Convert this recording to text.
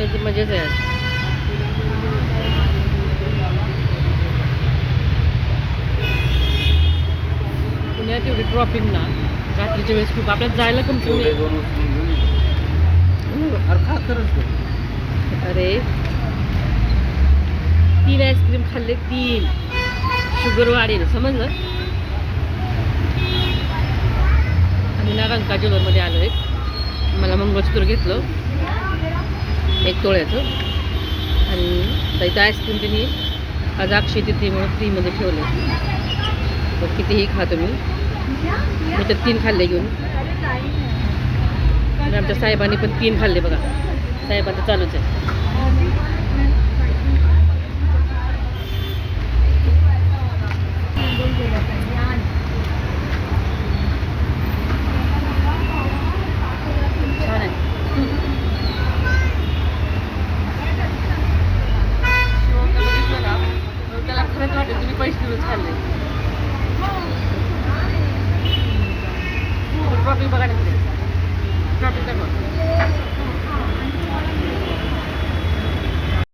आईस्क्रीमवाल्याची मजाच आहे. पुण्यात एवढी ट्रॉफिक ना रात्रीच्या वेळेस खूप. आपल्याला जायला ये. अरे. अरे. तीन आईस्क्रीम खाल्ले तीन. शुगर वाढेल समजलं? आम्ही नारायणका ज्वेलरमध्ये आलो आहे मला मंगळसूत्र घेतलं. एक तोळ्याचं. आणि त्याचं इथं आईस्क्रीम त्यांनी आज अक्षय तिथे म्हणून फ्रीमध्ये ठेवलं तर कितीही खा तुम्ही. मी तर तीन खाल्ले घेऊन. आणि आमच्या साहेबांनी पण तीन खाल्ले बघा. साहेबांचं चालूच आहे छान आहे शिवमला बघितलं ना खरंच वाटेल तुम्ही पैसे देऊनच खाल्ले. ट्रॉफी बघा